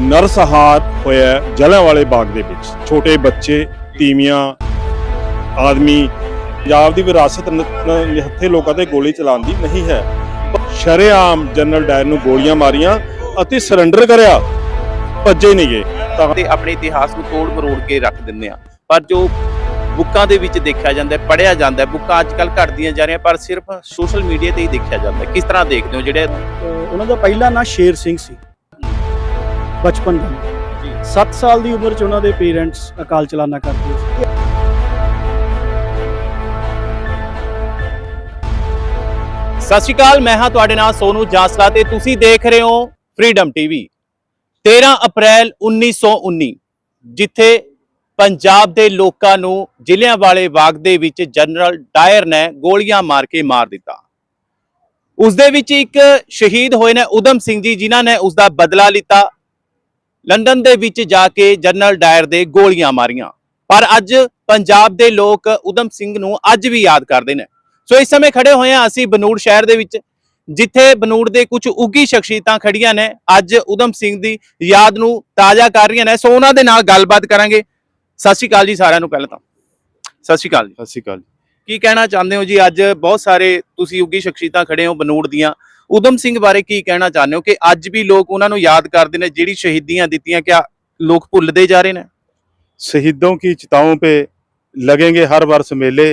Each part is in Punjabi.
ਨਰਸਹਾਰ ਹੋਇਆ ਜਲਿਆਂਵਾਲੇ ਬਾਗ ਦੇ ਵਿੱਚ। ਛੋਟੇ ਬੱਚੇ ਤੀਵੀਆਂ ਆਦਮੀ ਪੰਜਾਬ ਦੀ ਵਿਰਾਸਤ ਨਿਹੱਥੇ ਲੋਕਾਂ ਤੇ ਗੋਲੀ ਚਲਾਉਣ ਦੀ ਨਹੀਂ ਹੈ। ਸ਼ਰੇਆਮ ਜਨਰਲ ਡਾਇਰ ਨੂੰ ਗੋਲੀਆਂ ਮਾਰੀਆਂ ਅਤੇ ਸਰੈਂਡਰ ਕਰਿਆ। ਭੱਜੇ ਨਹੀਂ ਗਏ। ਤਾਂ ਤੇ ਆਪਣੇ ਇਤਿਹਾਸ ਨੂੰ ਤੋੜ ਮਰੋੜ ਕੇ ਰੱਖ ਦਿੰਦੇ ਆ ਪਰ ਜੋ ਬੁੱਕਾਂ ਦੇ ਵਿੱਚ ਦੇਖਿਆ ਜਾਂਦਾ ਹੈ ਪੜਿਆ ਜਾਂਦਾ ਹੈ ਬੁੱਕਾਂ ਅੱਜ ਕੱਲ ਘਟਦੀਆਂ ਜਾ ਰਹੀਆਂ ਪਰ ਸਿਰਫ ਸੋਸ਼ਲ ਮੀਡੀਆ ਤੇ ਹੀ ਦੇਖਿਆ ਜਾਂਦਾ ਕਿਸ ਤਰ੍ਹਾਂ ਦੇਖਦੇ ਹੋ ਜਿਹੜੇ ਉਹਨਾਂ ਦਾ ਪਹਿਲਾ ਨਾਂ ਸ਼ੇਰ ਸਿੰਘ ਸੀ। ਬਚਪਨ ਜੀ। 7 ਸਾਲ ਦੀ ਉਮਰ 'ਚ ਉਹਨਾਂ ਦੇ ਪੇਰੈਂਟਸ ਅਕਾਲ ਚਲਾਣਾ ਕਰਦੇ ਸੀ। ਸਤਿ ਸ਼੍ਰੀ ਅਕਾਲ, ਮੈਂ ਹਾਂ ਤੁਹਾਡੇ ਨਾਲ ਸੋਨੂ ਜਾਸਲਾ ਤੇ ਤੁਸੀਂ ਦੇਖ ਰਹੇ ਹੋ ਫਰੀडम ਟੀਵੀ 13 ਅਪ੍ਰੈਲ 1919 ਜਿੱਥੇ ਪੰਜਾਬ ਦੇ ਲੋਕਾਂ ਨੂੰ ਜ਼ਿਲ੍ਹਿਆਂਵਾਲੇ ਬਾਗ ਦੇ ਵਿੱਚ ਜਨਰਲ ਡਾਇਰ ਨੇ ਗੋਲੀਆਂ ਮਾਰ ਕੇ ਮਾਰ ਦਿੱਤਾ। ਉਸ ਦੇ ਵਿੱਚ ਇੱਕ ਸ਼ਹੀਦ ਹੋਏ ਨੇ ਉਦਮ ਸਿੰਘ ਜੀ, ਜਿਨ੍ਹਾਂ ਨੇ ਉਸ ਦਾ ਬਦਲਾ ਲਿੱਤਾ। ਲੰਡਨ ਦੇ ਵਿੱਚ ਜਾ ਕੇ ਜਨਰਲ ਡਾਇਰ ਦੇ ਗੋਲੀਆਂ ਮਾਰੀਆਂ। ਪਰ ਅੱਜ ਪੰਜਾਬ ਦੇ ਲੋਕ ਉਦਮ ਸਿੰਘ ਨੂੰ ਅੱਜ ਵੀ ਯਾਦ ਕਰਦੇ ਨੇ। ਸੋ ਇਸ ਸਮੇਂ ਖੜੇ ਹੋਏ ਹਾਂ ਅਸੀਂ ਬਨੂੜ ਸ਼ਹਿਰ ਦੇ ਵਿੱਚ ਜਿੱਥੇ ਬਨੂੜ ਦੇ ਕੁਝ ਉੱਗੀ ਸ਼ਖਸੀਅਤਾਂ ਖੜੀਆਂ ਨੇ। ਅੱਜ ਉਦਮ ਸਿੰਘ ਦੀ ਯਾਦ ਨੂੰ ਤਾਜ਼ਾ ਕਰ ਰਹੀਆਂ ਨੇ। ਸੋ ਉਹਨਾਂ ਦੇ ਨਾਲ ਗੱਲਬਾਤ ਕਰਾਂਗੇ। ਸਤਿ ਸ਼੍ਰੀ ਅਕਾਲ ਜੀ ਸਾਰਿਆਂ ਨੂੰ ਪਹਿਲਾਂ ਤਾਂ। ਸਤਿ ਸ਼੍ਰੀ ਅਕਾਲ ਜੀ। ਸਤਿ ਸ਼੍ਰੀ ਅਕਾਲ ਕੀ ਕਹਿਣਾ ਚਾਹੁੰਦੇ ਹੋ ਜੀ? ਅੱਜ ਬਹੁਤ ਸਾਰੇ ਤੁਸੀਂ ਉੱਗੀ ਸ਼ਖਸੀਅਤਾਂ ਖੜੇ ਹੋ ਬਨੂੜ ਦੀਆਂ। ਉਦਮ ਸਿੰਘ ਬਾਰੇ ਕੀ ਕਹਿਣਾ ਚਾਹੁੰਦੇ ਹੋ ਕਿ ਅੱਜ ਵੀ ਲੋਕ ਉਹਨਾਂ ਨੂੰ ਯਾਦ ਕਰਦੇ ਨੇ ਜਿਹੜੀ ਸ਼ਹੀਦੀਆਂ ਦਿੱਤੀਆਂ ਕਿਆ ਲੋਕ ਭੁੱਲਦੇ ਜਾ ਰਹੇ ਨੇ शहीदों की चिताओं पे लगेंगे हर वर्ष मेले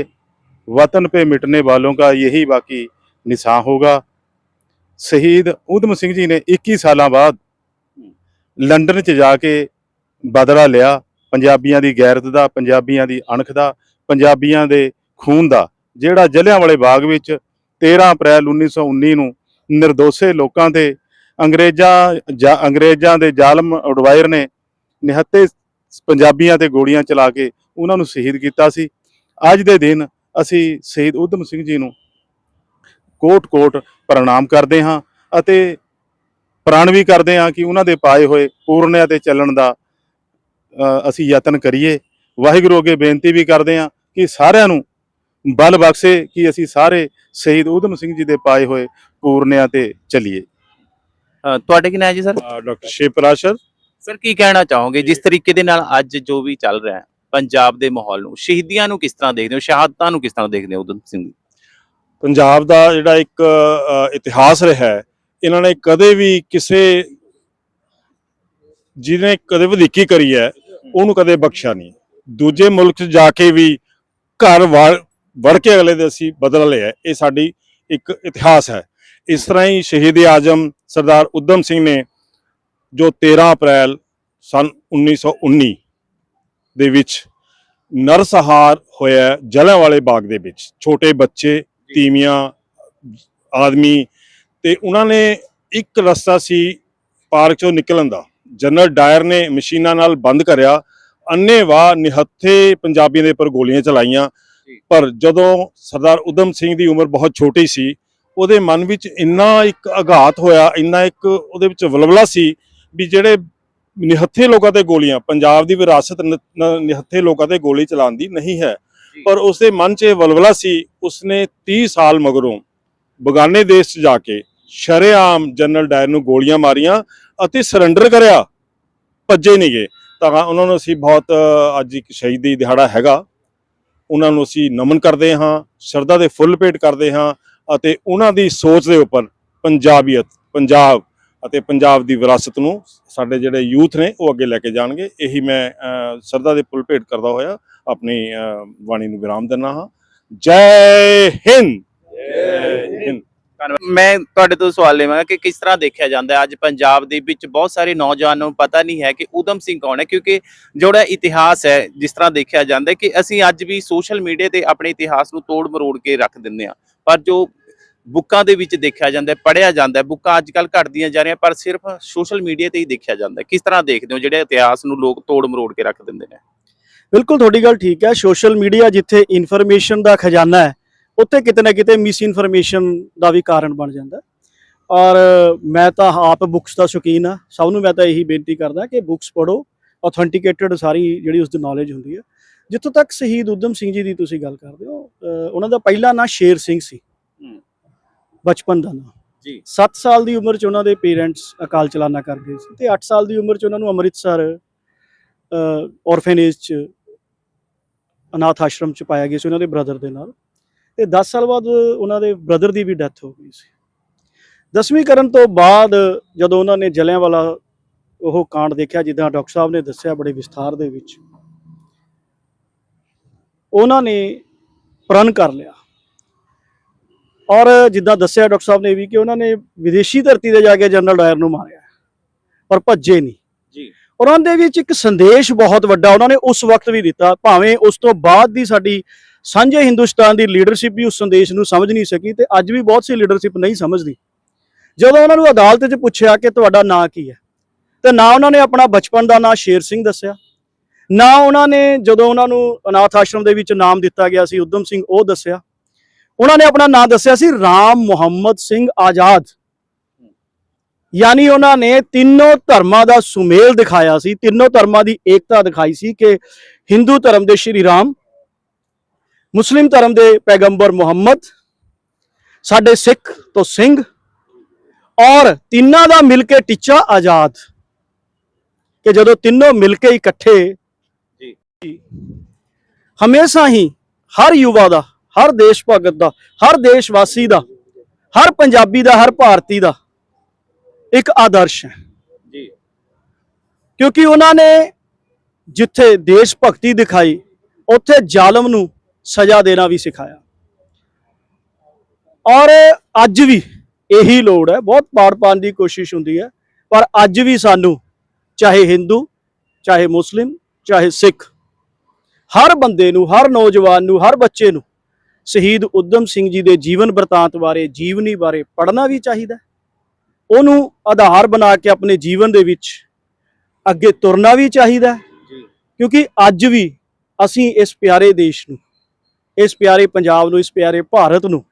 वतन पे मिटने वालों का यही बाकी निशान होगा ਸ਼ਹੀਦ ਊਧਮ ਸਿੰਘ ਜੀ ਨੇ 21 ਸਾਲਾਂ ਬਾਅਦ ਲੰਡਨ 'ਚ ਜਾ ਕੇ ਬਦਲਾ ਲਿਆ ਪੰਜਾਬੀਆਂ ਦੀ ਗੈਰਤ ਦਾ ਪੰਜਾਬੀਆਂ ਦੀ ਅਣਖ ਦਾ ਪੰਜਾਬੀਆਂ ਦੇ ਖੂਨ ਦਾ ਜਿਹੜਾ ਜਲਿਆਂਵਾਲੇ ਬਾਗ ਵਿੱਚ 13 ਅਪ੍ਰੈਲ 1919 ਨੂੰ ਨਿਰਦੋਸ਼ੇ ਲੋਕਾਂ ਤੇ ਅੰਗਰੇਜ਼ਾਂ ਜਾਂ ਅੰਗਰੇਜ਼ਾਂ ਦੇ ਜ਼ਾਲਮ ਉਡਵਾਇਰ ਨੇ ਨਿਹੱਤੇ ਪੰਜਾਬੀਆਂ ਤੇ ਗੋਲੀਆਂ ਚਲਾ ਕੇ ਉਹਨਾਂ ਨੂੰ ਸ਼ਹੀਦ ਕੀਤਾ ਸੀ। ਅੱਜ ਦੇ ਦਿਨ ਅਸੀਂ ਸ਼ਹੀਦ ਊਧਮ ਸਿੰਘ ਜੀ ਨੂੰ ਕੋਟ-ਕੋਟ ਪ੍ਰਣਾਮ ਕਰਦੇ ਹਾਂ ਅਤੇ ਪ੍ਰਣ ਵੀ ਕਰਦੇ ਹਾਂ ਕਿ ਉਹਨਾਂ ਦੇ ਪਾਏ ਹੋਏ ਪੂਰਨਿਆਂ ਤੇ ਚੱਲਣ ਦਾ ਅਸੀਂ ਯਤਨ ਕਰੀਏ। ਵਾਹਿਗੁਰੂ ਅੱਗੇ ਬੇਨਤੀ ਵੀ ਕਰਦੇ ਹਾਂ ਕਿ ਸਾਰਿਆਂ ਨੂੰ ਬਲ ਬਖਸ਼ੇ ਕਿ ਅਸੀਂ ਸਾਰੇ ਸ਼ਹੀਦ ਊਧਮ ਸਿੰਘ ਜੀ ਦੇ ਪਾਏ ਹੋਏ ਪੂਰਨਿਆਂ ਤੇ ਚੱਲੀਏ। ਅ, ਤੁਹਾਡੇ ਕੀ ਨਾਂ ਹੈ ਜੀ ਸਰ? ਡਾਕਟਰ ਸ਼ਿਵਪਰਾਸ਼ਰ ਸਰ ਕੀ ਕਹਿਣਾ ਚਾਹੋਗੇ? ਜਿਸ ਤਰੀਕੇ ਦੇ ਨਾਲ ਅੱਜ ਜੋ ਵੀ ਚੱਲ ਰਿਹਾ ਹੈ ਪੰਜਾਬ ਦੇ ਮਾਹੌਲ ਨੂੰ ਸ਼ਹੀਦੀਆਂ ਨੂੰ ਕਿਸ ਤਰ੍ਹਾਂ ਦੇਖਦੇ ਹੋ? ਸ਼ਹਾਦਤਾਂ ਨੂੰ ਕਿਸ ਤਰ੍ਹਾਂ ਦੇਖਦੇ ਹੋ ਉਦਮ ਸਿੰਘ ਪੰਜਾਬ ਦਾ ਜਿਹੜਾ ਇੱਕ ਅ, ਇਤਿਹਾਸ ਰਿਹਾ ਹੈ ਇਹਨਾਂ ਨੇ ਕਦੇ ਵੀ ਕਿਸੇ ਜਿਹਨੇ ਕਦੇ ਵਧੀਕੀ ਕਰੀ ਹੈ ਉਹਨੂੰ ਕਦੇ ਬਖਸ਼ਿਆ ਨਹੀਂ। ਦੂਜੇ ਮੁਲਕ 'ਚ ਜਾ ਕੇ ਵੀ ਘਰ ਵੜ ਵੜ ਕੇ ਅਗਲੇ ਦੇ ਅਸੀਂ ਬਦਲ ਲਿਆ ਇਹ ਸਾਡੀ ਇੱਕ ਇਤਿਹਾਸ ਹੈ। ਇਸ ਤਰ੍ਹਾਂ ਹੀ ਸ਼ਹੀਦ ਆਜਮ ਸਰਦਾਰ ਉਦਮ ਸਿੰਘ ਨੇ ਜੋ 13 ਅਪ੍ਰੈਲ ਸਨ 1919 ਦੇ ਵਿੱਚ ਨਰਸਹਾਰ ਹੋਇਆ ਜਲਿਆਂਵਾਲੇ ਬਾਗ ਦੇ ਵਿੱਚ ਛੋਟੇ ਬੱਚੇ ਤੀਵੀਆਂ ਆਦਮੀ ਤੇ ਉਹਨਾਂ ਨੇ ਇੱਕ ਰਸਤਾ ਸੀ ਪਾਰਕ ਚੋਂ ਨਿਕਲਣ ਦਾ। ਜਨਰਲ ਡਾਇਰ ਨੇ ਮਸ਼ੀਨਾਂ ਨਾਲ ਬੰਦ ਕਰਿਆ। ਅੰਨੇਵਾਹ ਨਿਹੱਥੇ ਪੰਜਾਬੀਆਂ ਦੇ ਉੱਪਰ ਗੋਲੀਆਂ ਚਲਾਈਆਂ। ਪਰ ਜਦੋਂ ਸਰਦਾਰ ਉਦਮ ਸਿੰਘ ਦੀ ਉਮਰ ਬਹੁਤ ਛੋਟੀ ਸੀ ਉਹਦੇ ਮਨ ਵਿੱਚ ਇੰਨਾ ਇੱਕ ਆਘਾਤ ਹੋਇਆ ਇੰਨਾ ਇੱਕ ਉਹਦੇ ਵਿੱਚ ਵਲਵਲਾ ਸੀ ਵੀ ਜਿਹੜੇ ਨਿਹੱਥੇ ਲੋਕਾਂ ਤੇ ਗੋਲੀਆਂ ਪੰਜਾਬ ਦੀ ਵਿਰਾਸਤ ਨਿਹੱਥੇ ਲੋਕਾਂ ਤੇ ਗੋਲੀ ਚਲਾਉਣ ਦੀ ਨਹੀਂ ਹੈ। ਪਰ ਉਸਦੇ ਮਨ 'ਚ ਇਹ ਵਲਵਲਾ ਸੀ ਉਸਨੇ 30 ਸਾਲ ਮਗਰੋਂ ਬਗਾਨੇ ਦੇਸ਼ 'ਚ ਜਾ ਕੇ ਸ਼ਰੇਆਮ ਜਨਰਲ ਡਾਇਰ ਨੂੰ ਗੋਲੀਆਂ ਮਾਰੀਆਂ ਅਤੇ ਸਰੈਂਡਰ ਕਰਿਆ। ਭੱਜੇ ਨਹੀਂ ਗਏ। ਤਾਂ ਉਹਨਾਂ ਨੂੰ ਅਸੀਂ ਬਹੁਤ ਅੱਜ ਇੱਕ ਸ਼ਹੀਦੀ ਦਿਹਾੜਾ ਹੈਗਾ। ਉਹਨਾਂ ਨੂੰ ਅਸੀਂ ਨਮਨ ਕਰਦੇ ਹਾਂ, ਸ਼ਰਧਾ ਦੇ ਫੁੱਲ ਭੇਟ ਕਰਦੇ ਹਾਂ ਅਤੇ ਉਹਨਾਂ ਦੀ ਸੋਚ ਦੇ ਉੱਪਰ ਪੰਜਾਬੀਅਤ, ਪੰਜਾਬ ਅਤੇ ਪੰਜਾਬ ਦੀ ਵਿਰਾਸਤ ਨੂੰ ਸਾਡੇ ਜਿਹੜੇ ਯੂਥ ਨੇ ਉਹ ਅੱਗੇ ਲੈ ਕੇ ਜਾਣਗੇ। ਇਹੀ ਮੈਂ ਸ਼ਰਧਾ ਦੇ ਫੁੱਲ ਭੇਟ ਕਰਦਾ ਹੋਇਆ ਆਪਣੀ ਬਾਣੀ ਨੂੰ ਵਿਰਾਮ ਦਿੰਦਾ ਹਾਂ। ਜੈ ਹਿੰਦ! ਮੈਂ ਤੁਹਾਡੇ ਤੋਂ ਸਵਾਲ ਲਵਾਂਗਾ ਕਿ ਕਿਸ ਤਰ੍ਹਾਂ ਦੇਖਿਆ ਜਾਂਦਾ ਅੱਜ ਪੰਜਾਬ ਦੇ ਵਿੱਚ ਬਹੁਤ ਸਾਰੇ ਨੌਜਵਾਨ ਨੂੰ ਪਤਾ ਨਹੀਂ ਹੈ ਕਿ ਉਦਮ ਸਿੰਘ ਕੌਣ ਹੈ, ਕਿਉਂਕਿ ਜਿਹੜਾ ਇਤਿਹਾਸ ਹੈ, ਜਿਸ ਤਰ੍ਹਾਂ ਦੇਖਿਆ ਜਾਂਦਾ ਕਿ ਅਸੀਂ ਅੱਜ ਵੀ ਸੋਸ਼ਲ ਮੀਡੀਆ ਤੇ ਆਪਣੇ ਇਤਿਹਾਸ ਨੂੰ ਤੋੜ ਮਰੋੜ ਕੇ ਰੱਖ ਦਿੰਦੇ ਹਾਂ। ਪਰ ਜੋ ਬੁੱਕਾਂ ਦੇ ਵਿੱਚ ਦੇਖਿਆ ਜਾਂਦਾ ਹੈ ਪੜਿਆ ਜਾਂਦਾ ਬੁੱਕਾਂ ਅੱਜ ਕੱਲ ਘਟਦੀਆਂ ਜਾ ਰਹੀਆਂ, ਪਰ ਸਿਰਫ ਸੋਸ਼ਲ ਮੀਡੀਆ ਤੇ ਹੀ ਦੇਖਿਆ ਜਾਂਦਾ ਕਿਸ ਤਰ੍ਹਾਂ ਦੇਖਦੇ ਹੋ ਜਿਹੜੇ ਇਤਿਹਾਸ ਨੂੰ ਲੋਕ ਤੋੜ ਮਰੋੜ ਕੇ ਰੱਖ ਦਿੰਦੇ ਨੇ? ਬਿਲਕੁਲ, ਤੁਹਾਡੀ ਗੱਲ ਠੀਕ ਹੈ। ਸੋਸ਼ਲ ਮੀਡੀਆ ਜਿੱਥੇ ਇਨਫੋਰਮੇਸ਼ਨ ਦਾ ਖਜ਼ਾਨਾ ਹੈ ਉੱਥੇ ਕਿਤੇ ਨਾ ਕਿਤੇ ਮਿਸ ਇਨਫੋਰਮੇਸ਼ਨ ਦਾ ਵੀ ਕਾਰਨ ਬਣ ਜਾਂਦਾ। ਔਰ ਮੈਂ ਤਾਂ ਆਪ ਬੁੱਕਸ ਦਾ ਸ਼ੌਕੀਨ ਆ ਸਭ ਨੂੰ ਮੈਂ ਤਾਂ ਇਹੀ ਬੇਨਤੀ ਕਰਦਾ ਕਿ ਬੁੱਕਸ ਪੜੋ ਆਥੈਂਟਿਕੇਟਡ ਸਾਰੀ ਜਿਹੜੀ ਉਸ ਦੀ ਨੌਲੇਜ ਹੁੰਦੀ ਹੈ। ਜਿੱਥੋਂ ਤੱਕ ਸ਼ਹੀਦ ਉਦਮ ਸਿੰਘ ਜੀ ਦੀ ਤੁਸੀਂ ਗੱਲ ਕਰਦੇ ਹੋ ਉਹਨਾਂ ਦਾ ਪਹਿਲਾ ਨਾਂ ਸ਼ੇਰ ਸਿੰਘ ਸੀ। ਬਚਪਨ ਦਾ ਨਾਂ। ਜੀ। 7 ਸਾਲ ਦੀ ਉਮਰ 'ਚ ਉਹਨਾਂ ਦੇ ਪੇਰੈਂਟਸ ਅਕਾਲ ਚਲਾਣਾ ਕਰ ਗਏ ਸੀ ਤੇ 8 ਸਾਲ ਦੀ ਉਮਰ 'ਚ ਉਹਨਾਂ ਨੂੰ ਅੰਮ੍ਰਿਤਸਰ ਔਰਫੇਨੇਜ 'ਚ ਅਨਾਥ ਆਸ਼ਰਮ 'ਚ ਪਾਇਆ ਗਿਆ ਸੀ ਉਹਨਾਂ ਦੇ ਬ੍ਰਦਰ ਦੇ ਨਾਲ। ਤੇ 10 ਸਾਲ ਬਾਅਦ ਉਹਨਾਂ ਦੇ ਬ੍ਰਦਰ ਦੀ ਵੀ ਡੈਥ ਹੋ ਗਈ ਸੀ। ਦਸਵੀਂ ਕਰਨ ਤੋਂ ਬਾਅਦ ਜਦੋਂ ਉਹਨਾਂ ਨੇ ਜਲਿਆਂਵਾਲਾ ਉਹ ਕਾਂਡ ਦੇਖਿਆ ਜਿੱਦਾਂ ਡਾਕਟਰ ਸਾਹਿਬ ਨੇ ਦੱਸਿਆ ਬੜੇ ਵਿਸਥਾਰ ਦੇ ਵਿੱਚ ਉਹਨਾਂ ਨੇ ਪ੍ਰਣ ਕਰ ਲਿਆ। ਔਰ ਜਿੱਦਾਂ ਦੱਸਿਆ ਡਾਕਟਰ ਸਾਹਿਬ ਨੇ ਵੀ ਕਿ ਉਹਨਾਂ ਨੇ ਵਿਦੇਸ਼ੀ ਧਰਤੀ ਤੇ ਜਾ ਕੇ ਜਨਰਲ ਡਾਇਰ ਨੂੰ ਮਾਰਿਆ ਪਰ ਭੱਜੇ ਨਹੀਂ। ਜੀ। ਉਹਨਾਂ ਦੇ ਵਿੱਚ ਇੱਕ ਸੰਦੇਸ਼ ਬਹੁਤ ਵੱਡਾ ਉਹਨਾਂ ਨੇ ਉਸ ਵਕਤ ਵੀ ਦਿੱਤਾ ਭਾਵੇਂ ਉਸ ਤੋਂ ਬਾਅਦ ਦੀ ਸਾਡੀ ਸਾਂਝੇ ਹਿੰਦੁਸਤਾਨ ਦੀ ਲੀਡਰਸ਼ਿਪ ਵੀ ਉਸ ਸੰਦੇਸ਼ ਨੂੰ ਸਮਝ ਨਹੀਂ ਸਕੀ ਤੇ ਅੱਜ ਵੀ ਬਹੁਤ ਸੀ ਲੀਡਰਸ਼ਿਪ ਨਹੀਂ ਸਮਝਦੀ। ਜਦੋਂ ਉਹਨਾਂ ਨੂੰ ਅਦਾਲਤ 'ਚ ਪੁੱਛਿਆ ਕਿ ਤੁਹਾਡਾ ਨਾਂ ਕੀ ਹੈ, ਤੇ ਨਾ ਉਹਨਾਂ ਨੇ ਆਪਣਾ ਬਚਪਨ ਦਾ ਨਾਂ ਸ਼ੇਰ ਸਿੰਘ ਦੱਸਿਆ, ਨਾ ਉਹਨਾਂ ਨੇ ਜਦੋਂ ਉਹਨਾਂ ਨੂੰ ਅਨਾਥ ਆਸ਼ਰਮ ਦੇ ਵਿੱਚ ਨਾਮ ਦਿੱਤਾ ਗਿਆ ਸੀ, ਉਦਮ ਸਿੰਘ ਉਹ ਦੱਸਿਆ। ਉਹਨਾਂ ਨੇ ਆਪਣਾ ਨਾਂ ਦੱਸਿਆ ਸੀ ਰਾਮ ਮੁਹੰਮਦ ਸਿੰਘ ਆਜ਼ਾਦ। ਯਾਨੀ ਉਹਨਾਂ ਨੇ ਤਿੰਨੋਂ ਧਰਮਾਂ ਦਾ ਸੁਮੇਲ ਦਿਖਾਇਆ ਸੀ, ਤਿੰਨੋਂ ਧਰਮਾਂ ਦੀ ਏਕਤਾ ਦਿਖਾਈ ਸੀ ਕਿ ਹਿੰਦੂ ਧਰਮ ਦੇ ਸ਼੍ਰੀ ਰਾਮ ਮੁਸਲਿਮ ਧਰਮ ਦੇ ਪੈਗੰਬਰ ਮੁਹੰਮਦ ਸਾਡੇ ਸਿੱਖ ਤੋਂ ਸਿੰਘ ਔਰ ਤਿੰਨਾਂ ਦਾ ਮਿਲ ਕੇ ਟੀਚਾ ਆਜ਼ਾਦ ਕਿ ਜਦੋਂ ਤਿੰਨੋਂ ਮਿਲ ਕੇ ਇਕੱਠੇ ਜੀ। ਹਮੇਸ਼ਾ ਹੀ ਹਰ ਯੁਵਾ ਦਾ ਹਰ ਦੇਸ਼ ਭਗਤ ਦਾ ਹਰ ਦੇਸ਼ ਵਾਸੀ ਦਾ ਹਰ ਪੰਜਾਬੀ ਦਾ ਹਰ ਭਾਰਤੀ ਦਾ ਇੱਕ ਆਦਰਸ਼ ਹੈ ਜੀ ਕਿਉਂਕਿ ਉਹਨਾਂ ਨੇ ਜਿੱਥੇ ਦੇਸ਼ ਭਗਤੀ ਦਿਖਾਈ ਉੱਥੇ ਜ਼ਾਲਮ ਨੂੰ ਸਜ਼ਾ ਦੇਣਾ ਵੀ ਸਿਖਾਇਆ। ਔਰ ਅੱਜ ਵੀ ਇਹੀ ਲੋੜ ਹੈ। ਬਹੁਤ ਪਾੜ ਪਾਉਣ ਦੀ ਕੋਸ਼ਿਸ਼ ਹੁੰਦੀ ਹੈ। ਪਰ ਅੱਜ ਵੀ ਸਾਨੂੰ ਚਾਹੇ ਹਿੰਦੂ ਚਾਹੇ ਮੁਸਲਿਮ ਚਾਹੇ ਸਿੱਖ ਹਰ ਬੰਦੇ ਨੂੰ ਹਰ ਨੌਜਵਾਨ ਨੂੰ ਹਰ ਬੱਚੇ ਨੂੰ ਸ਼ਹੀਦ ਉਦਮ ਸਿੰਘ ਜੀ ਦੇ ਜੀਵਨ ਬਰਤਾਂਤ ਬਾਰੇ ਜੀਵਨੀ ਬਾਰੇ ਪੜ੍ਹਨਾ ਵੀ ਚਾਹੀਦਾ। ਉਹਨੂੰ ਆਧਾਰ ਬਣਾ ਕੇ ਆਪਣੇ ਜੀਵਨ ਦੇ ਵਿੱਚ ਅੱਗੇ ਤੁਰਨਾ ਵੀ ਚਾਹੀਦਾ ਕਿਉਂਕਿ ਅੱਜ ਵੀ ਅਸੀਂ ਇਸ ਪਿਆਰੇ ਦੇਸ਼ ਨੂੰ ਇਸ ਪਿਆਰੇ ਪੰਜਾਬ ਨੂੰ ਇਸ ਪਿਆਰੇ ਭਾਰਤ ਨੂੰ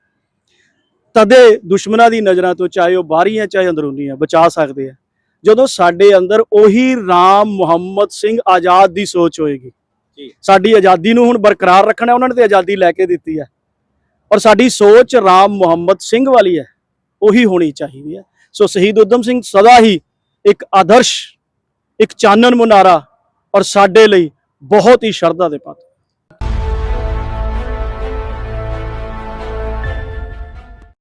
ਤਦੇ ਦੁਸ਼ਮਣਾਂ ਦੀ ਨਜ਼ਰਾਂ ਤੋਂ ਚਾਹੇ ਉਹ ਬਾਹਰੀ ਹੈ ਚਾਹੇ ਅੰਦਰੂਨੀ ਹੈ ਬਚਾ ਸਕਦੇ ਆ ਜਦੋਂ ਸਾਡੇ ਅੰਦਰ ਉਹੀ ਰਾਮ ਮੁਹੰਮਦ ਸਿੰਘ ਆਜ਼ਾਦ ਦੀ ਸੋਚ ਹੋਏਗੀ। ਸਾਡੀ ਆਜ਼ਾਦੀ ਨੂੰ ਹੁਣ ਬਰਕਰਾਰ ਰੱਖਣਾ ਉਹਨਾਂ ਨੇ ਤੇ ਆਜ਼ਾਦੀ ਲੈ ਕੇ ਦਿੱਤੀ ਹੈ। ਔਰ ਸਾਡੀ ਸੋਚ ਰਾਮ ਮੁਹੰਮਦ ਸਿੰਘ ਵਾਲੀ ਹੈ ਉਹੀ ਹੋਣੀ ਚਾਹੀਦੀ ਹੈ। ਸੋ ਸ਼ਹੀਦ ਉਦਮ ਸਿੰਘ ਸਦਾ ਹੀ ਇੱਕ ਆਦਰਸ਼ ਇੱਕ ਚਾਨਣ ਮੁਨਾਰਾ ਔਰ ਸਾਡੇ ਲਈ ਬਹੁਤ ਹੀ ਸ਼ਰਧਾ ਦੇ ਪਾਤਰ।